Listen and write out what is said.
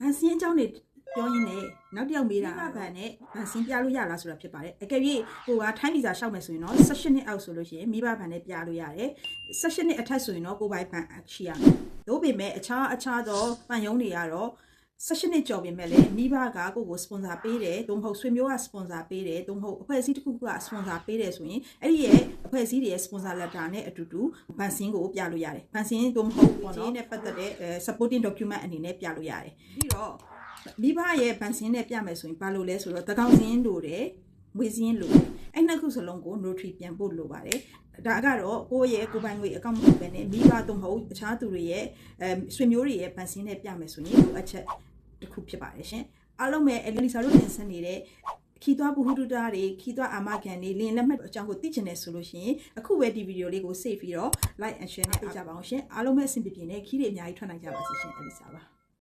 ဗန်စင်းအကြောင်းတွေပြောရင်းနဲ့နောက်တစ်ယောက်မေးတာကဗန်နဲ့ဗန်စင်းပြလို့ရလားဆိုတာဖြစ်ပါတယ်အကယ်၍ဟိုကထိုင်းဗီဇာရှောက်မယ်ဆိုရင်တော့16နှစ်အောက်ဆိုလို့ရှိရင်မိဘဗန်နဲ့ပြလို့ရတယ်16နှစ်အထက်ဆိုရင်တော့ကိုယ်ပိုင်ဗန်ရှိရမယ်ဒါပေမဲ့အခြားအခြားသောဗန်ယုံတွေကတော့ 16နှစ်ကျော်ပြင်မဲ့လေမိဘကကိုကိုစပွန်ဆာပေးတယ်သို့မဟုတ်ဆွေမျိုးကစပွန်ဆာပေးတယ်သို့မဟုတ်အဖွဲ့အစည်းတစ်ခုခုကစပွန်ဆာပေးတယ်ဆိုရင်အဲ့ဒီရဲ့အဖွဲ့အစည်းတွေရဲ့စပွန်ဆာလက်တာနဲ့အတူတူဗန်စင်းကိုပြလို့ရတယ်ဗန်စင်းသို့မဟုတ်ပေါ့နော်နဲ့ပတ်သက်တဲ့ supporting document အနေနဲ့ပြလို့ရတယ်ပြီးတော့မိဘရဲ့ဗန်စင်းနဲ့ပြမယ်ဆိုရင်ဘာလို့လဲဆိုတော့တကောင်စင်းလိုတယ်ဝေစင်းလိုတယ်အဲ့နှစ်ခုစလုံးကို notary ပြန်ပို့လိုပါတယ်ဒါကတော့ကိုယ့်ရဲ့ကိုယ်ပိုင်ငွေအကောင့်မဟုတ်ပဲနဲ့မိဘသို့မဟုတ်အခြားသူတွေရဲ့အဲဆွေမျိုးတွေရဲ့ဗန်စင်းနဲ့ပြမယ်ဆိုရင်လိုအပ်ချက် တစ်ခုဖြစ်ပါတယ်ရှင်အားလုံးပဲအလီဆာတို့တင်ဆက်နေတဲ့ခီသွားပုဟုတုတာတွေခီသွားအာမခံတွေလင်းလက်မှတ်အကြောင်းကိုသိချင်တယ်ဆိုလို့ရှိရင်အခုပဲဒီဗီဒီယိုလေးကို save ပြီးတော့ like and share နဲ့ပေးကြပါအောင်ရှင်အားလုံးပဲအဆင်ပြေပြေနဲ့ခီးတွေအများကြီးထွက်နိုင်ကြပါစေရှင်အလီဆာပါ